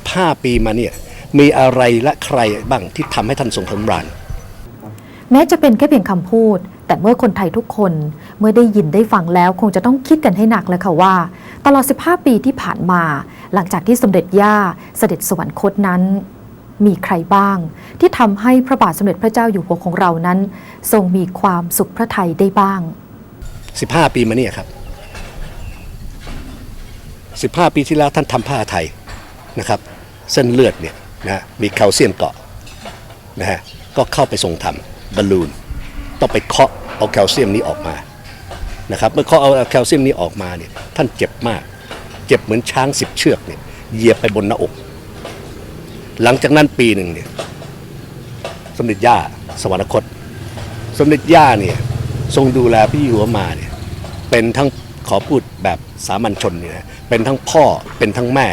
15 ปีมาเนี่ยมีอะไรและใครบ้างที่ทำให้ท่านทรงสำราญแม้จะเป็นแค่เพียงคำพูด แต่เมื่อคนไทยทุกคนเมื่อได้ยินได้ฟังแล้วคงจะต้องคิดกันให้หนักเลยค่ะว่า ตลอด 15 ปีที่ผ่านมา หลังจากที่สมเด็จย่าเสด็จสวรรคตนั้นมีใครบ้าง ที่ทำให้พระบาทสมเด็จพระเจ้าอยู่หัวของเรานั้น ทรงมีความสุขพระทัยได้บ้าง 15 ปีมาเนี่ยครับ 15 ปีที่แล้วท่านทำผ้าไทย นะครับเส้นเลือดเนี่ยนะมีแคลเซียมเกาะนะฮะก็เข้าไปทรงทำบอลลูนต้องไปเคาะเอาแคลเซียมนี้ออกมานะครับเมื่อเคาะเอาแคลเซียมนี้ออกมาเนี่ยท่านเจ็บมาก เจ็บเหมือนช้างสิบเชือกเนี่ยเหยียบไปบนหน้าอก หลังจากนั้นปีหนึ่งเนี่ยสมเด็จย่าสวรรคต สมเด็จย่าเนี่ยทรงดูแลพี่หัวมาเนี่ยเป็นทั้งขอพูดแบบสามัญชนเนี่ยเป็นทั้งพ่อเป็นทั้งแม่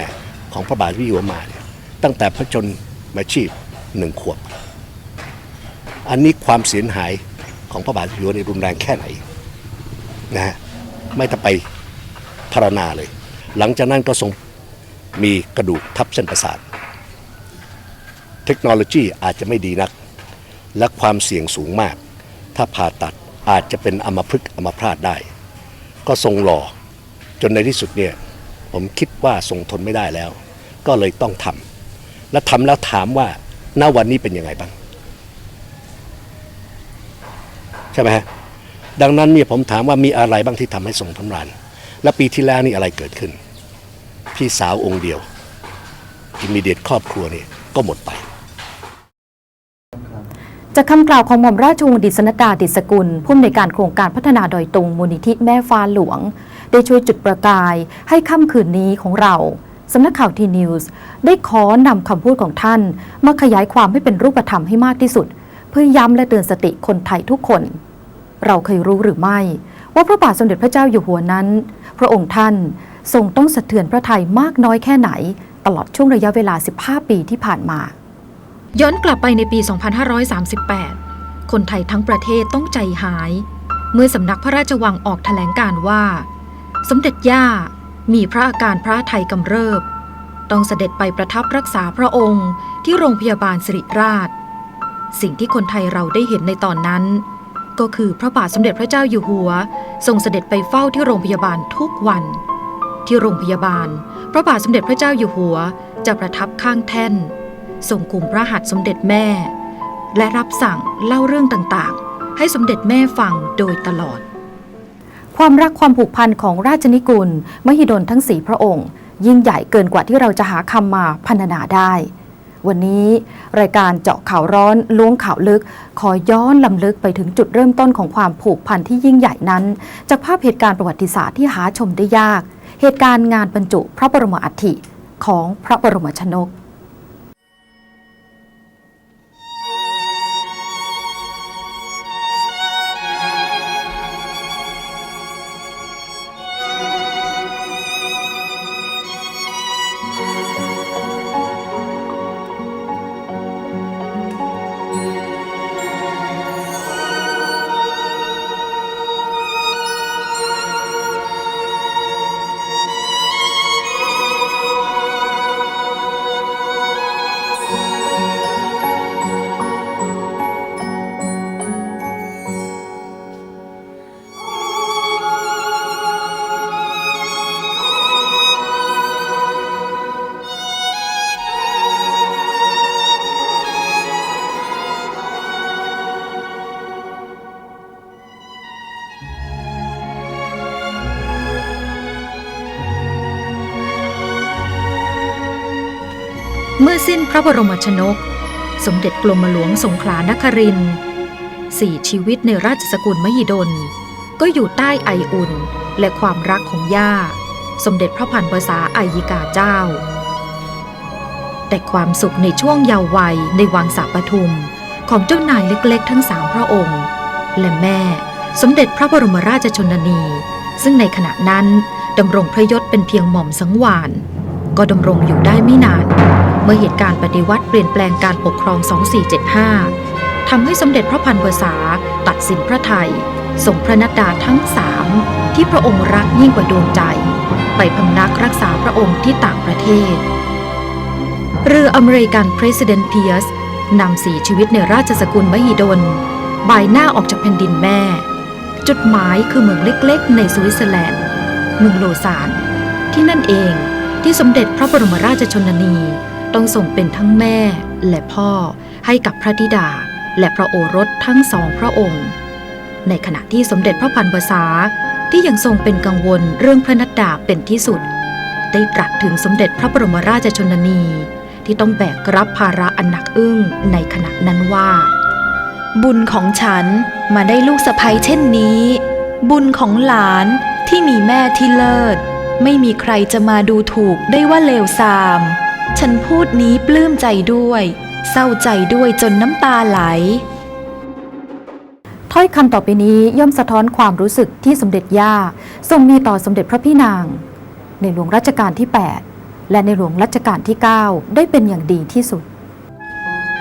ของพระบาทพี่อยู่หัวมาเนี่ยตั้งแต่พระชนมาชีพหนึ่งขวบ อันนี้ความเสียหายของพระบาทพี่อยู่หัวในรุนแรงแค่ไหนนะฮะไม่ต้องไปพารณาเลย หลังจากนั้นก็ทรงมีกระดูกทับเส้นประสาท เทคโนโลยีอาจจะไม่ดีนัก และความเสี่ยงสูงมาก ถ้าผ่าตัดอาจจะเป็นอมพฤกอมพาตได้ ก็ทรงรอจนในที่สุดเนี่ย ผมคิดว่าทรงทนไม่ได้แล้ว ก็เลยต้องทำและทำแล้วถามว่าณวันนี้เป็นยังไงบ้าง ใช่ไหมฮะดังนั้นเนี่ยผมถามว่ามีอะไรบ้างที่ทำให้ทรงทำราน และปีที่แล้วนี่อะไรเกิดขึ้น พี่สาวองค์เดียวอิมิเดียตครอบครัวนี่ก็หมดไป จากคำกล่าวของหม่อมราชวงศ์ดิษนดาดิษกุล ผู้อำนวยการโครงการพัฒนาดอยตุงมูลนิธิแม่ฟ้าหลวง ได้ช่วยจุดประกายให้ค่ำคืนนี้ของเราสำนักข่าวทีนิวส์ได้ขอนำคำพูดของท่าน มาขยายความให้เป็นรูปธรรมให้มากที่สุด เพื่อย้ำและเตือนสติคนไทยทุกคน เราเคยรู้หรือไม่ ว่าพระบาทสมเด็จพระเจ้าอยู่หัวนั้น พระองค์ท่านทรงต้องสะเทือนพระทัยมากน้อยแค่ไหน ตลอดช่วงระยะเวลา 15 ปีที่ผ่านมา ย้อนกลับไปในปี 2538 คนไทยทั้งประเทศต้องใจหาย เมื่อสำนักพระราชวังออกแถลงการว่า สมเด็จย่ามีพระอาการพระไทยกำเริบ ต้องเสด็จไปประทับรักษาพระองค์ที่โรงพยาบาลสิริราช สิ่งที่คนไทยเราได้เห็นในตอนนั้น ก็คือพระบาทสมเด็จพระเจ้าอยู่หัว ทรงเสด็จไปเฝ้าที่โรงพยาบาลทุกวัน ที่โรงพยาบาล พระบาทสมเด็จพระเจ้าอยู่หัวจะประทับข้างแท่น ทรงกลุ่มพระหัตถ์สมเด็จแม่ และรับสั่งเล่าเรื่องต่างๆ ให้สมเด็จแม่ฟังโดยตลอด ความรักความผูกพันของราชนิกุลมหิดลทั้งสี่พระองค์ ยิ่งใหญ่เกินกว่าที่เราจะหาคำมาพรรณนาได้ วันนี้รายการเจาะข่าวร้อนล้วงข่าวลึก ขอย้อนลำลึกไปถึงจุดเริ่มต้นของความผูกพันที่ยิ่งใหญ่นั้น จากภาพเหตุการณ์ประวัติศาสตร์ที่หาชมได้ยาก เหตุการณ์งานบรรจุพระบรมอัฐิของพระบรมชนก เมื่อสิ้นพระบรมชนก สมเด็จกรมหลวงสงขลานครินสี่ชีวิตในราชสกุลมหิดล ก็อยู่ใต้ไออุ่นและความรักของย่า สมเด็จพระพันภาษาอายิกาเจ้า แต่ความสุขในช่วงเยาว์วัยในวังสาปทุมของเจ้านายเล็กๆ ทั้งสามพระองค์ และแม่สมเด็จพระบรมราชชนนี ซึ่งในขณะนั้นดำรงพระยศเป็นเพียงหม่อมสังวาน ก็ดำรงอยู่ได้ไม่นาน เมื่อเหตุการณ์ปฏิวัติเปลี่ยนแปลงการปกครอง 2475 ทำให้สมเด็จพระพันวษาตัดสินพระไทยส่งพระนัดดาทั้งสามที่พระองค์รักยิ่งกว่าดวงใจ ไปพำนักรักษาพระองค์ที่ต่างประเทศ เรืออเมริกัน President Pierce นำสีชีวิตในราชสกุลมหิดลบ่ายหน้าออกจากแผ่นดินแม่ จุดหมายคือเมืองเล็กๆ ในสวิตเซอร์แลนด์ เมืองโลซาน ที่นั่นเอง ที่สมเด็จพระบรมราชชนนีต้องส่งเป็นทั้งแม่และพ่อให้กับพระธิดาและพระโอรสทั้งสองพระองค์ ในขณะที่สมเด็จพระพันวษาที่ยังทรงเป็นกังวลเรื่องพระนัดดาเป็นที่สุด ได้ตรัสถึงสมเด็จพระบรมราชชนนีที่ต้องแบกรับภาระอันหนักอึ้งในขณะนั้นว่า บุญของฉันมาได้ลูกสะใภ้เช่นนี้ บุญของหลานที่มีแม่ที่เลิศ ไม่มีใครจะมาดูถูกได้ว่าเลวทราม ฉันพูดนี้ปลื้มใจด้วย เศร้าใจด้วยจนน้ำตาไหล ถ้อยคำต่อไปนี้ย่อมสะท้อนความรู้สึกที่สมเด็จย่าทรงมีต่อสมเด็จพระพี่นาง ในหลวงรัชกาลที่ 8 และในหลวงรัชกาลที่ 9 ได้เป็นอย่างดีที่สุด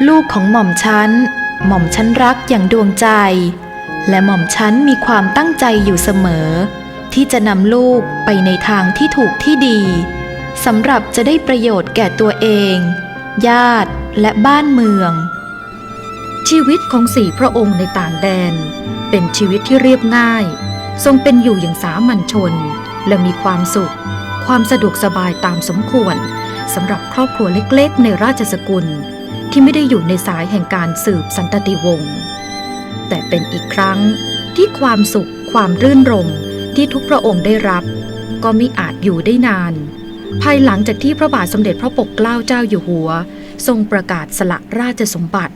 ลูกของหม่อมฉันหม่อมฉันรักอย่างดวงใจ และหม่อมฉันมีความตั้งใจอยู่เสมอ ที่จะนำลูกไปในทางที่ถูกที่ดีสำหรับจะได้ประโยชน์แก่ตัวเอง ญาติและบ้านเมือง ชีวิตของสี่พระองค์ในต่างแดน เป็นชีวิตที่เรียบง่าย ทรงเป็นอยู่อย่างสามัญชน และมีความสุข ความสะดวกสบายตามสมควรสำหรับครอบครัวเล็กๆ ในราชสกุล ที่ไม่ได้อยู่ในสายแห่งการสืบสันตติวงศ์แต่เป็นอีกครั้งที่ความสุขความรื่นรม ที่ทุกพระองค์ได้รับ ก็ไม่อาจอยู่ได้นาน ภายหลังจากที่พระบาทสมเด็จพระปกเกล้าเจ้าอยู่หัว ทรงประกาศสละราชสมบัติ